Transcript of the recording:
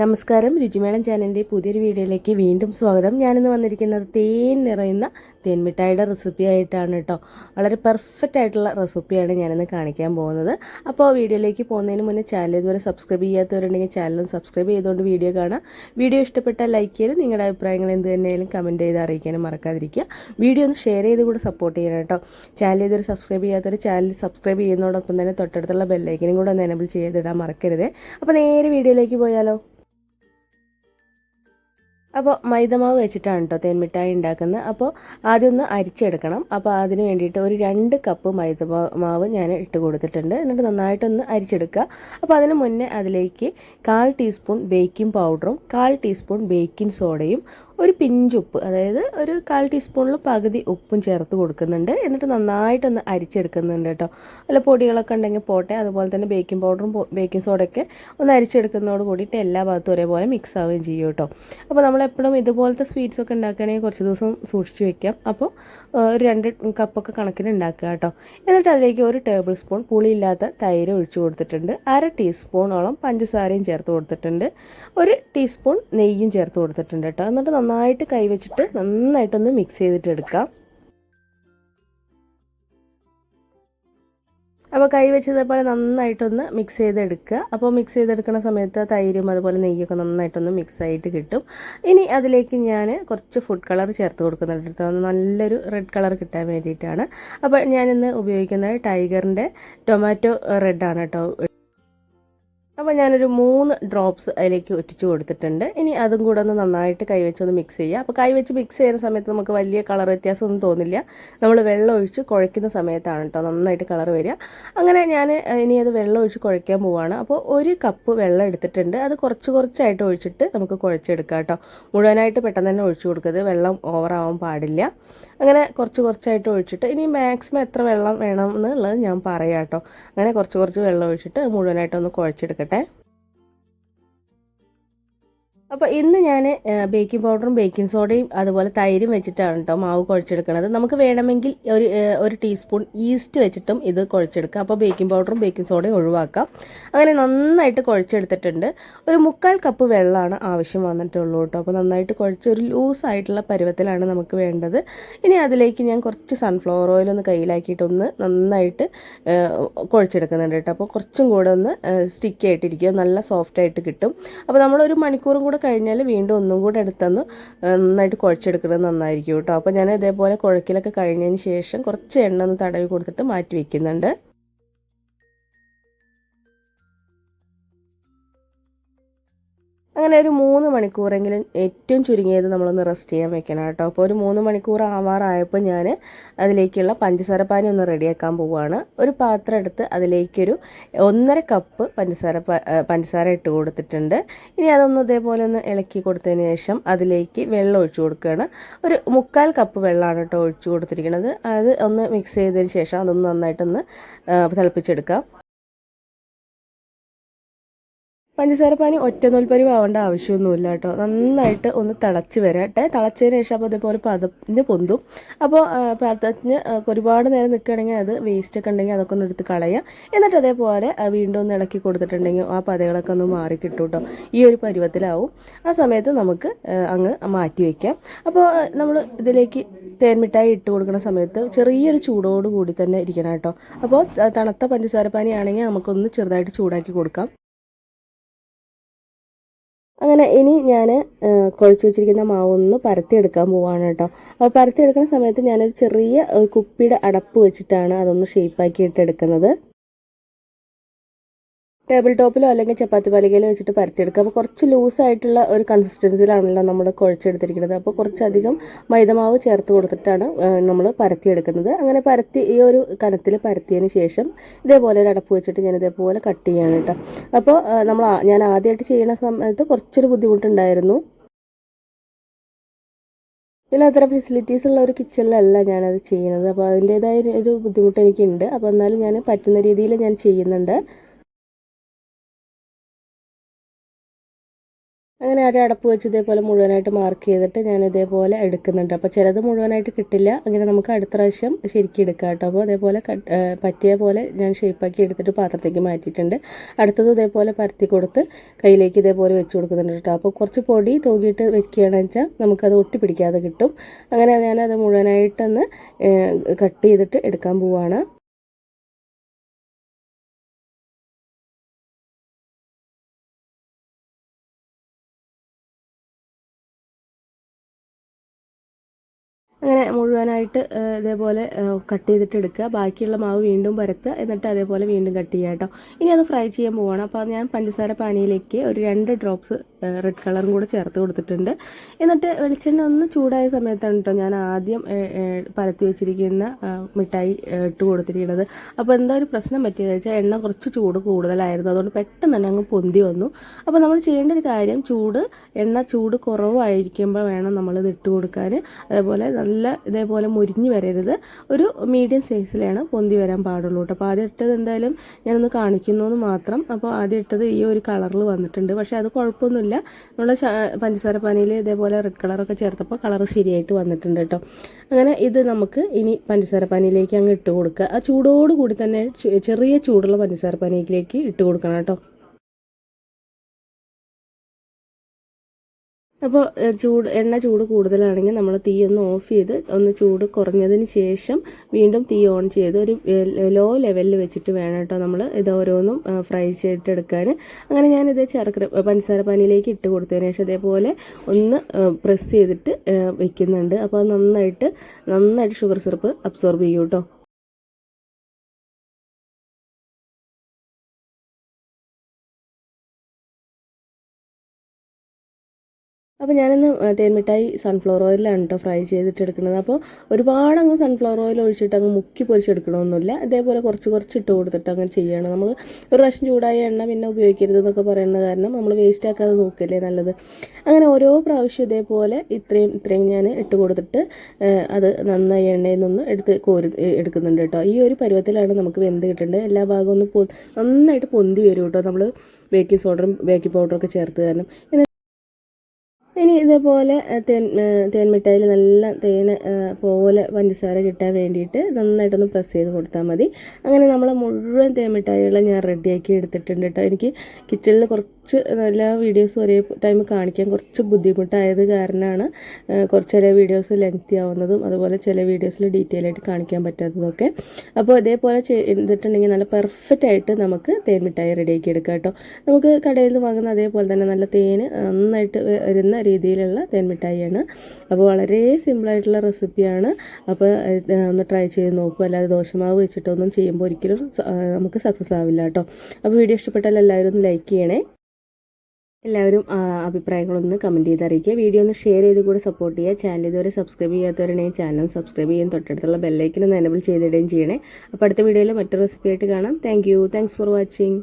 നമസ്കാരം. രുചിമേളം ചാനലിന്റെ പുതിയൊരു വീഡിയോയിലേക്ക് വീണ്ടും സ്വാഗതം. ഞാനിന്ന് വന്നിരിക്കുന്നത് തേൻ നിറയുന്ന തേൻമിഠായിയുടെ റെസിപ്പി ആയിട്ടാണ് കേട്ടോ വളരെ പെർഫെക്റ്റ് ആയിട്ടുള്ള റെസിപ്പിയാണ് ഞാനിന്ന് കാണിക്കാൻ പോകുന്നത്. അപ്പോൾ വീഡിയോയിലേക്ക് പോകുന്നതിന് മുന്നേ ചാനൽ ഇതുവരെ സബ്സ്ക്രൈബ് ചെയ്യാത്തവരുണ്ടെങ്കിൽ ചാനലും സബ്സ്ക്രൈബ് ചെയ്തുകൊണ്ട് വീഡിയോ കാണാം. വീഡിയോ ഇഷ്ടപ്പെട്ടാൽ ലൈക്ക് ചെയ്ത് നിങ്ങളുടെ അഭിപ്രായങ്ങൾ എന്ത് തന്നെയാലും കമന്റ് ചെയ്ത് അറിയിക്കാനും മറക്കാതിരിക്കുക. വീഡിയോ ഒന്ന് ഷെയർ ചെയ്ത് കൂടെ സപ്പോർട്ട് ചെയ്യണം കേട്ടോ ചാനൽ ഇതുവരെ സബ്സ്ക്രൈബ് ചെയ്യാത്തവർ ചാനൽ സബ്സ്ക്രൈബ് ചെയ്യുന്നതോടൊപ്പം തന്നെ തൊട്ടടുത്തുള്ള ബെല്ലൈക്കനും കൂടെ ഒന്ന് എനബിൾ ചെയ്തിടാൻ മറക്കരുത്. അപ്പോൾ നേരെ വീഡിയോയിലേക്ക് പോയാലോ? അപ്പോൾ മൈദമാവ് വെച്ചിട്ടാണ് കേട്ടോ തേൻമിഠായി ഉണ്ടാക്കുന്നത്. അപ്പോൾ ആദ്യം ഒന്ന് അരിച്ചെടുക്കണം. അപ്പോൾ അതിന് വേണ്ടിയിട്ട് ഒരു രണ്ട് കപ്പ് മൈദ മാവ് ഞാൻ ഇട്ട് കൊടുത്തിട്ടുണ്ട്. എന്നിട്ട് നന്നായിട്ടൊന്ന് അരിച്ചെടുക്കുക. അപ്പോൾ അതിന് മുന്നേ അതിലേക്ക് കാൽ ടീസ്പൂൺ ബേക്കിംഗ് പൗഡറും കാൽ ടീസ്പൂൺ ബേക്കിംഗ് സോഡയും ഒരു പിഞ്ചുപ്പ് അതായത് ഒരു കാൽ ടീസ്പൂണിൽ പകുതി ഉപ്പും ചേർത്ത് കൊടുക്കുന്നുണ്ട്. എന്നിട്ട് നന്നായിട്ടൊന്ന് അരിച്ചെടുക്കുന്നുണ്ട് കേട്ടോ. അല്ല പൊടികളൊക്കെ ഉണ്ടെങ്കിൽ പോട്ടെ. അതുപോലെ തന്നെ ബേക്കിംഗ് പൗഡറും ബേക്കിംഗ് സോഡയൊക്കെ ഒന്ന് അരിച്ചെടുക്കുന്നതോട് കൂടിയിട്ട് എല്ലാ ഭാഗത്തും ഒരേപോലെ മിക്സ് ആവുകയും ചെയ്യും കേട്ടോ. അപ്പോൾ നമ്മളെപ്പോഴും ഇതുപോലത്തെ സ്വീറ്റ്സ് ഒക്കെ ഉണ്ടാക്കുകയാണെങ്കിൽ കുറച്ച് ദിവസം സൂക്ഷിച്ച് വെക്കാം. അപ്പോൾ ഒരു രണ്ട് കപ്പൊക്കെ കണക്കിന് ഉണ്ടാക്കുക കേട്ടോ. എന്നിട്ട് അതിലേക്ക് ഒരു ടേബിൾ സ്പൂൺ പുളിയില്ലാത്ത തൈര് ഒഴിച്ചു കൊടുത്തിട്ടുണ്ട്. അര ടീസ്പൂണോളം പഞ്ചസാരയും ചേർത്ത് കൊടുത്തിട്ടുണ്ട്. ഒരു ടീസ്പൂൺ നെയ്യും ചേർത്ത് കൊടുത്തിട്ടുണ്ട് കേട്ടോ. എന്നിട്ട് നന്നായിട്ട് കൈവച്ചിട്ട് നന്നായിട്ടൊന്ന് മിക്സ് ചെയ്തിട്ട് എടുക്കാം അപ്പോൾ കൈ വെച്ചതേപോലെ നന്നായിട്ടൊന്ന് മിക്സ് ചെയ്തെടുക്കുക. അപ്പോൾ മിക്സ് ചെയ്തെടുക്കുന്ന സമയത്ത് തൈരും അതുപോലെ നെയ്യൊക്കെ നന്നായിട്ടൊന്ന് മിക്സ് ആയിട്ട് കിട്ടും. ഇനി അതിലേക്ക് ഞാൻ കുറച്ച് ഫുഡ് കളർ ചേർത്ത് കൊടുക്കുന്നുണ്ട് നല്ലൊരു റെഡ് കളർ കിട്ടാൻ വേണ്ടിയിട്ടാണ്. അപ്പോൾ ഞാനിന്ന് ഉപയോഗിക്കുന്നത് ടൈഗറിന്റെ ടൊമാറ്റോ റെഡാണ് കേട്ടോ. അപ്പോൾ ഞാനൊരു മൂന്ന് ഡ്രോപ്സ് അതിലേക്ക് ഒറ്റിച്ച് കൊടുത്തിട്ടുണ്ട്. ഇനി അതും കൂടെ ഒന്ന് നന്നായിട്ട് കൈവച്ചൊന്ന് മിക്സ് ചെയ്യുക. അപ്പോൾ കൈവച്ച് മിക്സ് ചെയ്യുന്ന സമയത്ത് നമുക്ക് വലിയ കളർ വ്യത്യാസമൊന്നും തോന്നില്ല. നമ്മൾ വെള്ളം ഒഴിച്ച് കുഴയ്ക്കുന്ന സമയത്താണ് കേട്ടോ നന്നായിട്ട് കളർ വരിക. അങ്ങനെ ഞാൻ ഇനി അത് വെള്ളം ഒഴിച്ച് കുഴയ്ക്കാൻ പോവുകയാണ് അപ്പോൾ ഒരു കപ്പ് വെള്ളം എടുത്തിട്ടുണ്ട്. അത് കുറച്ച് കുറച്ചായിട്ട് ഒഴിച്ചിട്ട് നമുക്ക് കുഴച്ചെടുക്കാം കേട്ടോ. മുഴുവനായിട്ട് പെട്ടെന്ന് തന്നെ ഒഴിച്ചു കൊടുക്കരുത്. വെള്ളം ഓവറാവാൻ പാടില്ല. അങ്ങനെ കുറച്ച് കുറച്ചായിട്ട് ഒഴിച്ചിട്ട് ഇനി മാക്സിമം എത്ര വെള്ളം വേണം എന്നുള്ളത് ഞാൻ പറയാം കേട്ടോ. അങ്ങനെ കുറച്ച് കുറച്ച് വെള്ളം ഒഴിച്ചിട്ട് മുഴുവനായിട്ടൊന്ന് வதக்கட்டேன் അപ്പോൾ ഇന്ന് ഞാൻ ബേക്കിംഗ് പൗഡറും ബേക്കിംഗ് സോഡയും അതുപോലെ തൈരും വെച്ചിട്ടാണ് കേട്ടോ മാവ് കുഴച്ചെടുക്കുന്നത് നമുക്ക് വേണമെങ്കിൽ ഒരു ഒരു ടീസ്പൂൺ ഈസ്റ്റ് വെച്ചിട്ടും ഇത് കുഴച്ചെടുക്കാം. അപ്പോൾ ബേക്കിംഗ് പൗഡറും ബേക്കിംഗ് സോഡയും ഒഴിവാക്കാം. അങ്ങനെ നന്നായിട്ട് കുഴച്ചെടുത്തിട്ടുണ്ട്. ഒരു മുക്കാൽ കപ്പ് വെള്ളമാണ് ആവശ്യം വന്നിട്ടുള്ളൂ കേട്ടോ അപ്പോൾ നന്നായിട്ട് കുഴച്ച് ഒരു ലൂസായിട്ടുള്ള പരുവത്തിലാണ് നമുക്ക് വേണ്ടത്. ഇനി അതിലേക്ക് ഞാൻ കുറച്ച് സൺഫ്ലവർ ഓയിൽ ഒന്ന് കയ്യിലാക്കിയിട്ടൊന്ന് നന്നായിട്ട് കുഴച്ചെടുക്കുന്നുണ്ട് കേട്ടോ അപ്പോൾ കുറച്ചും കൂടെ ഒന്ന് സ്റ്റിക്ക് ആയിട്ടിരിക്കുക. നല്ല സോഫ്റ്റായിട്ട് കിട്ടും. അപ്പോൾ നമ്മളൊരു മണിക്കൂറും കൂടെ കഴിഞ്ഞാൽ വീണ്ടും ഒന്നും കൂടെ എടുത്തൊന്ന് നന്നായിട്ട് കുഴച്ചെടുക്കുന്നത് നന്നായിരിക്കും കേട്ടോ. അപ്പോൾ ഞാൻ ഇതേപോലെ കുഴക്കിലൊക്കെ കഴിഞ്ഞതിന് ശേഷം കുറച്ച് എണ്ണ ഒന്ന് തടവി കൊടുത്തിട്ട് മാറ്റി വെക്കുന്നുണ്ട്. അങ്ങനെ ഒരു മൂന്ന് മണിക്കൂറെങ്കിലും ഏറ്റവും ചുരുങ്ങിയത് നമ്മളൊന്ന് റെസ്റ്റ് ചെയ്യാൻ വെക്കണം കേട്ടോ. അപ്പോൾ ഒരു മൂന്ന് മണിക്കൂർ ആവാറായപ്പോൾ ഞാൻ അതിലേക്കുള്ള പഞ്ചസാര പാനി ഒന്ന് റെഡിയാക്കാൻ പോവുകയാണ് ഒരു പാത്രം എടുത്ത് അതിലേക്കൊരു ഒന്നര കപ്പ് പഞ്ചസാര പഞ്ചസാര ഇട്ട് കൊടുത്തിട്ടുണ്ട്. ഇനി അതൊന്ന് ഇതേപോലെ ഒന്ന് ഇളക്കി കൊടുത്തതിന് ശേഷം അതിലേക്ക് വെള്ളം ഒഴിച്ചു കൊടുക്കുകയാണ്. ഒരു മുക്കാൽ കപ്പ് വെള്ളമാണ് കേട്ടോ ഒഴിച്ചു കൊടുത്തിരിക്കുന്നത്. അത് ഒന്ന് മിക്സ് ചെയ്തതിന് ശേഷം അതൊന്ന് നന്നായിട്ടൊന്ന് തിളപ്പിച്ചെടുക്കാം. പഞ്ചസാര പാനി ഒറ്റ നൂൽപ്പരിവ് ആവേണ്ട ആവശ്യമൊന്നുമില്ല കേട്ടോ. നന്നായിട്ട് ഒന്ന് തിളച്ച് വരട്ടെ തിളച്ചതിന് ശേഷം അപ്പോൾ അതേപോലെ പതഞ്ഞ് പൊന്തും. അപ്പോൾ പതഞ്ഞ് ഒരുപാട് നേരം നിൽക്കുകയാണെങ്കിൽ അത് വേസ്റ്റ് ഒക്കെ ഉണ്ടെങ്കിൽ അതൊക്കെ ഒന്ന് എടുത്ത് കളയാം എന്നിട്ട് അതേപോലെ വീണ്ടും ഒന്ന് ഇളക്കി കൊടുത്തിട്ടുണ്ടെങ്കിൽ ആ പതകളൊക്കെ ഒന്ന് മാറി കിട്ടും കേട്ടോ. ഈ ഒരു പരുവത്തിലാവും. ആ സമയത്ത് നമുക്ക് അങ്ങ് മാറ്റി വയ്ക്കാം. അപ്പോൾ നമ്മൾ ഇതിലേക്ക് തേൻമിഠായി ഇട്ട് കൊടുക്കുന്ന സമയത്ത് ചെറിയൊരു ചൂടോട് കൂടി തന്നെ ഇരിക്കണം കേട്ടോ. അപ്പോൾ തണുത്ത പഞ്ചസാര പാനി ആണെങ്കിൽ നമുക്കൊന്ന് ചെറുതായിട്ട് ചൂടാക്കി കൊടുക്കാം. അങ്ങനെ ഇനി ഞാൻ കുഴച്ച് വെച്ചിരിക്കുന്ന മാവൊന്ന് പരത്തിയെടുക്കാൻ പോവാണ് കേട്ടോ. അപ്പോൾ പരത്തിയെടുക്കുന്ന സമയത്ത് ഞാനൊരു ചെറിയ കുപ്പിയുടെ അടപ്പ് വെച്ചിട്ടാണ് അതൊന്ന് ഷേപ്പാക്കിയിട്ട് എടുക്കുന്നത്. ടേബിൾ ടോപ്പിലോ അല്ലെങ്കിൽ ചപ്പാത്തി പലകയിലോ വെച്ചിട്ട് പരത്തിയെടുക്കുക. അപ്പോൾ കുറച്ച് ലൂസായിട്ടുള്ള ഒരു കൺസിസ്റ്റൻസിലാണല്ലോ നമ്മൾ കുഴച്ചെടുത്തിരിക്കുന്നത്. അപ്പോൾ കുറച്ചധികം മൈദമാവ് ചേർത്ത് കൊടുത്തിട്ടാണ് നമ്മൾ പരത്തിയെടുക്കുന്നത്. അങ്ങനെ പരത്തി ഈ ഒരു കനത്തിൽ പരത്തിയതിന് ശേഷം ഇതേപോലെ ഒരു അടപ്പ് വെച്ചിട്ട് ഞാൻ ഇതേപോലെ കട്ട് ചെയ്യാണ് കേട്ടോ. അപ്പോൾ നമ്മൾ ഞാൻ ആദ്യമായിട്ട് ചെയ്യുന്ന സമയത്ത് കുറച്ചൊരു ബുദ്ധിമുട്ടുണ്ടായിരുന്നു. പിന്നെ അത്ര ഫെസിലിറ്റീസ് ഉള്ള ഒരു കിച്ചണിലല്ല ഞാനത് ചെയ്യുന്നത്. അപ്പോൾ അതിന്റേതായ ഒരു ബുദ്ധിമുട്ട് എനിക്കുണ്ട്. അപ്പോൾ എന്നാലും ഞാൻ പറ്റുന്ന രീതിയിൽ ഞാൻ ചെയ്യുന്നുണ്ട്. അങ്ങനെ ഒരു അടപ്പ് വെച്ച് ഇതേപോലെ മുഴുവനായിട്ട് മാർക്ക് ചെയ്തിട്ട് ഞാൻ ഇതേപോലെ എടുക്കുന്നുണ്ട്. അപ്പോൾ ചിലത് മുഴുവനായിട്ട് കിട്ടില്ല. അങ്ങനെ നമുക്ക് അടുത്ത പ്രാവശ്യം ശരിക്കും എടുക്കാം കേട്ടോ. അപ്പോൾ അതേപോലെ പറ്റിയ പോലെ ഞാൻ ഷേപ്പാക്കി എടുത്തിട്ട് പാത്രത്തേക്ക് മാറ്റിയിട്ടുണ്ട്. അടുത്തത് ഇതേപോലെ പരത്തി കൊടുത്ത് കയ്യിലേക്ക് ഇതേപോലെ വെച്ച് കൊടുക്കുന്നുണ്ട് കേട്ടോ. അപ്പോൾ കുറച്ച് പൊടി തൂകിയിട്ട് വെക്കുകയാണെന്ന് വെച്ചാൽ നമുക്കത് ഒട്ടി പിടിക്കാതെ കിട്ടും. അങ്ങനെ ഞാനത് മുഴുവനായിട്ടൊന്ന് കട്ട് ചെയ്തിട്ട് എടുക്കാൻ പോവുകയാണ് അങ്ങനെ മുഴുവനായിട്ട് ഇതേപോലെ കട്ട് ചെയ്തിട്ട് എടുക്കുക. ബാക്കിയുള്ള മാവ് വീണ്ടും പരത്തുക. എന്നിട്ട് അതേപോലെ വീണ്ടും കട്ട് ചെയ്യുക കേട്ടോ. ഇനി അത് ഫ്രൈ ചെയ്യാൻ പോവാണ്. അപ്പോൾ ഞാൻ പഞ്ചസാര പാനിയിലേക്ക് ഒരു രണ്ട് ഡ്രോപ്സ് റെഡ് കളറും കൂടെ ചേർത്ത് കൊടുത്തിട്ടുണ്ട്. എന്നിട്ട് വെളിച്ചെണ്ണ ഒന്ന് ചൂടായ സമയത്താണ് കേട്ടോ ഞാൻ ആദ്യം പരത്തി വെച്ചിരിക്കുന്ന മിഠായി ഇട്ട് കൊടുത്തിരിക്കുന്നത്. അപ്പോൾ എന്താ ഒരു പ്രശ്നം പറ്റിയെന്ന് വെച്ചാൽ എണ്ണ കുറച്ച് ചൂട് കൂടുതലായിരുന്നു. അതുകൊണ്ട് പെട്ടെന്ന് തന്നെ അങ്ങ് പൊന്തി വന്നു. അപ്പോൾ നമ്മൾ ചെയ്യേണ്ട ഒരു കാര്യം ചൂട് എണ്ണ ചൂട് കുറവായിരിക്കുമ്പോൾ വേണം നമ്മളിത് ഇട്ട് കൊടുക്കാൻ അതേപോലെ നല്ല നല്ല ഇതേപോലെ മുരിഞ്ഞു വരരുത്. ഒരു മീഡിയം സൈസിലാണ് പൊന്തി വരാൻ പാടുള്ളൂ കേട്ടോ. അപ്പോൾ ആദ്യം ഇട്ടത് എന്തായാലും ഞാനൊന്ന് കാണിക്കുന്നു എന്ന് മാത്രം. അപ്പോൾ ആദ്യം ഇട്ടത് ഈ ഒരു കളറിൽ വന്നിട്ടുണ്ട്. പക്ഷേ അത് കുഴപ്പമൊന്നുമില്ല. നമ്മൾ പഞ്ചസാര പാനിയിൽ ഇതേപോലെ റെഡ് കളറൊക്കെ ചേർത്തപ്പോൾ കളർ ശരിയായിട്ട് വന്നിട്ടുണ്ട് കേട്ടോ. അങ്ങനെ ഇത് നമുക്ക് ഇനി പഞ്ചസാര പാനിയിലേക്ക് അങ്ങ് ഇട്ട് കൊടുക്കുക. ആ ചൂടോടുകൂടി തന്നെ ചെറിയ ചൂടുള്ള പഞ്ചസാര പാനിയിലേക്ക് ഇട്ട് കൊടുക്കണം കേട്ടോ. അപ്പോൾ ചൂട് എണ്ണ ചൂട് കൂടുതലാണെങ്കിൽ നമ്മൾ തീ ഒന്ന് ഓഫ് ചെയ്ത് ഒന്ന് ചൂട് കുറഞ്ഞതിന് ശേഷം വീണ്ടും തീ ഓൺ ചെയ്ത് ഒരു ലോ ലെവലിൽ വെച്ചിട്ട് വേണം കേട്ടോ നമ്മൾ ഇത് ഓരോന്നും ഫ്രൈ ചെയ്തിട്ടെടുക്കാൻ അങ്ങനെ ഞാനിത് ശർക്കര പഞ്ചസാര പാനിയിലേക്ക് ഇട്ട് കൊടുത്തതിന് ശേഷം അതേപോലെ ഒന്ന് പ്രസ് ചെയ്തിട്ട് വെക്കുന്നുണ്ട്. അപ്പോൾ നന്നായിട്ട് നന്നായിട്ട് ഷുഗർ സിറപ്പ് അബ്സോർബ് ചെയ്യും കേട്ടോ. അപ്പോൾ ഞാനിന്ന് തേൻമിഠായി സൺഫ്ലവർ ഓയിലാണ് കേട്ടോ ഫ്രൈ ചെയ്തിട്ട് എടുക്കുന്നത് അപ്പോൾ ഒരുപാട് അങ്ങ് സൺഫ്ലവർ ഓയിൽ ഒഴിച്ചിട്ട് അങ്ങ് മുക്കി പൊരിച്ചെടുക്കണമെന്നില്ല ഇതേപോലെ കുറച്ച് കുറച്ച് ഇട്ട് കൊടുത്തിട്ട് അങ്ങനെ ചെയ്യണം. നമ്മൾ ഒരു പ്രാവശ്യം ചൂടായ എണ്ണ പിന്നെ ഉപയോഗിക്കരുത് എന്നൊക്കെ പറയുന്ന കാരണം നമ്മൾ വേസ്റ്റ് ആക്കാതെ നോക്കില്ലേ നല്ലത്. അങ്ങനെ ഓരോ പ്രാവശ്യം ഇതേപോലെ ഇത്രയും ഇത്രയും ഞാൻ ഇട്ട് കൊടുത്തിട്ട് അത് നന്നായി എണ്ണയിൽ നിന്ന് എടുത്ത് കോരി എടുക്കുന്നുണ്ട് കേട്ടോ ഈ ഒരു പരുവത്തിലാണ് നമുക്ക് വെന്ത് കിട്ടേണ്ടത്. എല്ലാ ഭാഗവും ഒന്ന് നന്നായിട്ട് പൊന്തി വരും കേട്ടോ നമ്മൾ ബേക്കിംഗ് സോഡറും ബേക്കിംഗ് പൗഡറും ഒക്കെ ചേർത്ത് കാരണം. ഇനി ഇതേപോലെ തേൻ തേൻ മിഠായിൽ നല്ല തേൻ പോലെ പഞ്ചസാര കിട്ടാൻ വേണ്ടിയിട്ട് നന്നായിട്ടൊന്ന് പ്രസ് ചെയ്ത് കൊടുത്താൽ മതി. അങ്ങനെ നമ്മൾ മുഴുവൻ തേൻ മിഠായികളും ഞാൻ റെഡിയാക്കി എടുത്തിട്ടുണ്ട് കേട്ടോ എനിക്ക് കിച്ചണിൽ കുറച്ച് എല്ലാ വീഡിയോസും ഒരേ ടൈം കാണിക്കാൻ കുറച്ച് ബുദ്ധിമുട്ടായത് കാരണമാണ് കുറച്ച് ചില വീഡിയോസ് ലെങ്തി ആവുന്നതും അതുപോലെ ചില വീഡിയോസിൽ ഡീറ്റെയിൽ ആയിട്ട് കാണിക്കാൻ പറ്റാത്തതൊക്കെ. അപ്പോൾ ഇതേപോലെ ചെയ്തിട്ടുണ്ടെങ്കിൽ നല്ല പെർഫെക്റ്റ് ആയിട്ട് നമുക്ക് തേൻ മിഠായി റെഡിയാക്കി എടുക്കാം കേട്ടോ. നമുക്ക് കടയിൽ നിന്ന് വാങ്ങുന്ന അതേപോലെ തന്നെ നല്ല തേന് നന്നായിട്ട് വരുന്ന രീതിയിലുള്ള തേൻ മിഠായിയാണ് അപ്പോൾ വളരെ സിമ്പിളായിട്ടുള്ള റെസിപ്പിയാണ് അപ്പോൾ ഒന്ന് ട്രൈ ചെയ്ത് നോക്കൂ. അല്ലാതെ ദോശമാവ് വെച്ചിട്ടൊന്നും ചെയ്യുമ്പോൾ ഒരിക്കലും നമുക്ക് സക്സസ് ആവില്ല കേട്ടോ. അപ്പോൾ വീഡിയോ ഇഷ്ടപ്പെട്ടാൽ എല്ലാവരും ഒന്ന് ലൈക്ക് ചെയ്യണേ. എല്ലാവരും അഭിപ്രായങ്ങളൊന്ന് കമന്റ് ചെയ്ത് അറിയിക്കുക വീഡിയോ ഒന്ന് ഷെയർ ചെയ്ത് കൂടെ സപ്പോർട്ട് ചെയ്യുക. ചാനൽ ഇതുവരെ സബ്സ്ക്രൈബ് ചെയ്യാത്തവരുണ്ടെങ്കിൽ ചാനൽ സബ്സ്ക്രൈബ് ചെയ്യാൻ തൊട്ടടുത്തുള്ള ബെല്ലൈക്കൻ ഒന്ന് എനബിൾ ചെയ്തിടുകയും ചെയ്യണേ. അപ്പോൾ അടുത്ത വീഡിയോയിൽ മറ്റൊരു റെസിപ്പി ആയിട്ട് കാണാം. Thank you thanks for watching